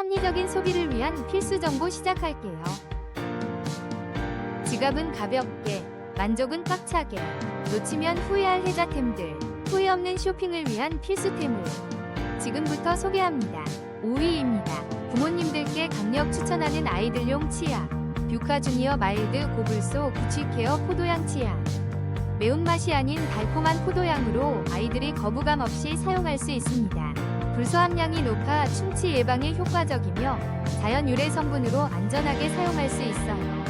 합리적인 소비를 위한 필수 정보 시작할게요. 지갑은 가볍게, 만족은 꽉차게, 놓치면 후회할 혜자템들, 후회 없는 쇼핑을 위한 필수템을 지금부터 소개합니다. 5위입니다. 부모님들께 강력 추천하는 아이들용 치약. 뷰카 주니어 마일드 고불소 구취케어 포도향 치약. 매운맛이 아닌 달콤한 포도향으로 아이들이 거부감 없이 사용할 수 있습니다. 불소 함량이 높아 충치 예방에 효과적이며 자연 유래 성분으로 안전하게 사용할 수 있어요.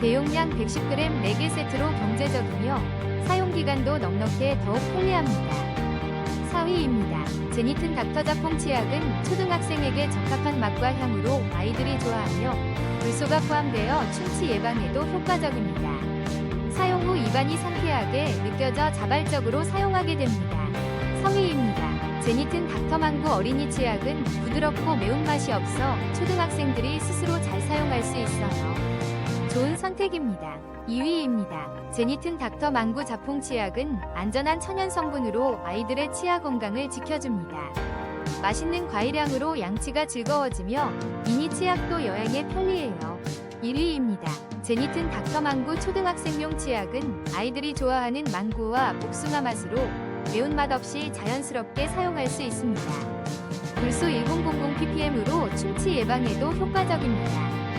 대용량 110g 4개 세트로 경제적이며 사용 기간도 넉넉해 더욱 편리합니다. 4위입니다. 제니튼 닥터 자퐁 치약은 초등학생에게 적합한 맛과 향으로 아이들이 좋아하며 불소가 포함되어 충치 예방에도 효과적입니다. 사용 후 입안이 상쾌하게 느껴져 자발적으로 사용하게 됩니다. 3위입니다. 제니튼 닥터망구 어린이 치약은 부드럽고 매운맛이 없어 초등학생들이 스스로 잘 사용할 수 있어요. 좋은 선택입니다. 2위입니다. 제니튼 닥터 망구 자풍 치약은 안전한 천연 성분으로 아이들의 치아 건강을 지켜줍니다. 맛있는 과일향으로 양치가 즐거워지며 미니 치약도 여행에 편리해요. 1위입니다. 제니튼 닥터 망구 초등학생용 치약은 아이들이 좋아하는 망고와 복숭아 맛으로 매운맛 없이 자연스럽게 사용할 수 있습니다. 불소 1000 ppm으로 충치 예방에도 효과적입니다.